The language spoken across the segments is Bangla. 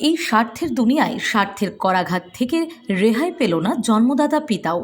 এই স্বার্থের দুনিয়ায় স্বার্থের করাঘাত থেকে রেহাই পেল না জন্মদাতা পিতাও।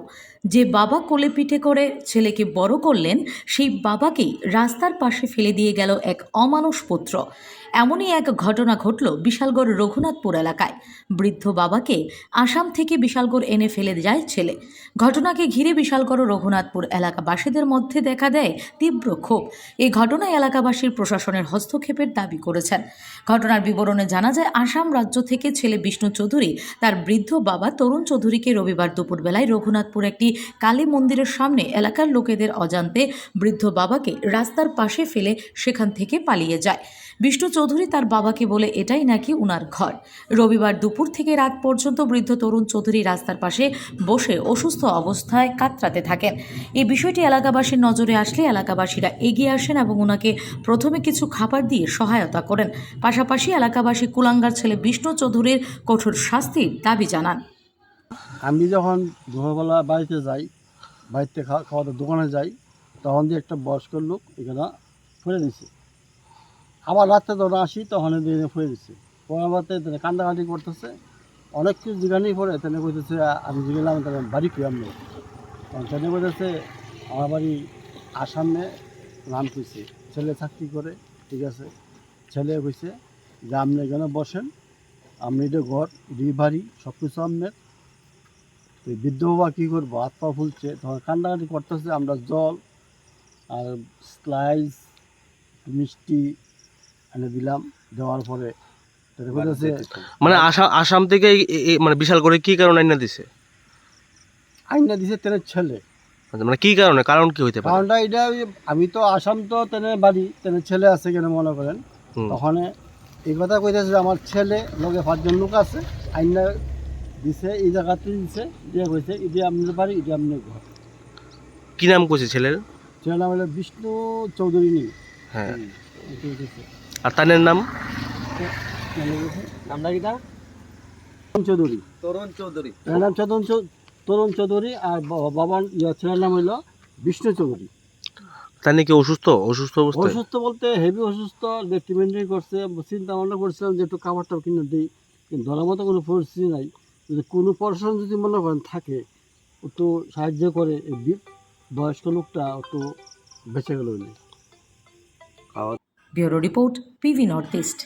যে বাবা কোলে পিঠে করে ছেলেকে বড় করলেন, সেই বাবাকেই রাস্তার পাশে ফেলে দিয়ে গেল এক অমানুষ পুত্র। এমনই এক ঘটনা ঘটল বিশালগড় রঘুনাথপুর এলাকায়। বৃদ্ধ বাবাকে আসাম থেকে বিশালগড় এনে ফেলে যায় ছেলে। ঘটনাকে ঘিরে বিশালগড় রঘুনাথপুর এলাকাবাসীদের মধ্যে দেখা দেয় তীব্র ক্ষোভ। এই ঘটনায় এলাকাবাসীর প্রশাসনের হস্তক্ষেপের দাবি করেছেন। ঘটনার বিবরণে জানা যায়, আসাম রাজ্য থেকে ছেলে বিষ্ণু চৌধুরী, তার বৃদ্ধ বাবা তরুণ চৌধুরীকে রবিবার দুপুরবেলায় রঘুনাথপুর একটি কালী মন্দিরের সামনে এলাকার লোকেদের অজান্তে বৃদ্ধ বাবাকে রাস্তার পাশে ফেলে সেখান থেকে পালিয়ে যায়। বিষ্ণু চৌধুরী তার বাবাকে বলে এটাই নাকি উনার ঘর। রবিবার দুপুর থেকে রাত পর্যন্ত বৃদ্ধ তরুণ চৌধুরী রাস্তার পাশে বসে অসুস্থ অবস্থায় কাতরাতে থাকেন। এই বিষয়টি এলাকাবাসীর নজরে আসলে এলাকাবাসীরা এগিয়ে আসেন এবং ওনাকে প্রথমে কিছু খাবার দিয়ে সহায়তা করেন। পাশাপাশি এলাকাবাসী কুলাঙ্গার ছেলে বিষ্ণু চৌধুরীর কঠোর শাস্তির দাবি জানান। আমি যখন দুপুরবেলা বাড়িতে যাই, বাড়িতে খাওয়া দোকানে যাই, তখন দিয়ে একটা বয়স্ক লোক এখানে ফুলে দিছে। আবার রাত্রে যখন আসি, তখন দিয়ে ফুলে দিচ্ছে পরবর্তী তিনি কান্দাকাটি করতেছে। অনেক কিছু জিগানি পরে তেনে কইতেছে, আমি জিগেলাম তাহলে বাড়ি কি আমি তখন তেনে কইতেছে, আমার বাড়ি আসামে নাম কইছে, ছেলে চাকরি করে, ঠিক আছে? ছেলে কইছে যে, আপনি এখানে বসেন, আপনি এটা ঘর দুই বাড়ি সব কিছু আপনার। তো বৃদ্ধ বাবা কী করব? হাত পা ফুলছে। তখন কান্নাকাটি করতেছে আমরা জল আর স্লাইস মিষ্টি এনে দিলাম। দেওয়ার পরে মানে আসাম আসাম থেকে মানে বিশাল করে কি কারণে আইনা দিছে? আইনা দিছে তেনের ছেলে। আচ্ছা, মানে কি কারণে? কারণ কি হইতে পারে? কারণটা এটা আমি তো আসাম তো তেনে বাড়ি তেনে ছেলে আছে কেন মনে করেন। তখন এই কথা কইতেছে যে আমার ছেলে লগে পাঁচজন লোক আছে আইনা দিছে এই জায়গাতে দিছে দিয়ে কইছে এটি আপনার বাড়ি এটি আপনার ঘর। কি নাম কইছে ছেলের? ছেলের নাম হলো বিষ্ণু চৌধুরী নি হ্যাঁ। আর তানের নাম? নামটা কিটা তরুণ চৌধুরী। তরুণ চৌধুরী। এর নাম চৌধুরী তরুণ চৌধুরী আর বাবার ইয়া ছেলের নাম হইল বিষ্ণু চৌধুরী। তার নাকি অসুস্থ? অসুস্থ অবস্থায়? অসুস্থ বলতে হেভি অসুস্থ ট্রিটমেন্টই করছে চিন্তা ভাবনা করছিলাম যে একটু খাবারটা কিনে দিই কিন্তু ধরার মতো কোনো পরিস্থিতি নাই। যদি কোনো প্রশাসন যদি মনে করেন থাকে একটু সাহায্য করে এই বয়স্ক লোকটা অত বেঁচে গেল bureau report PV north east.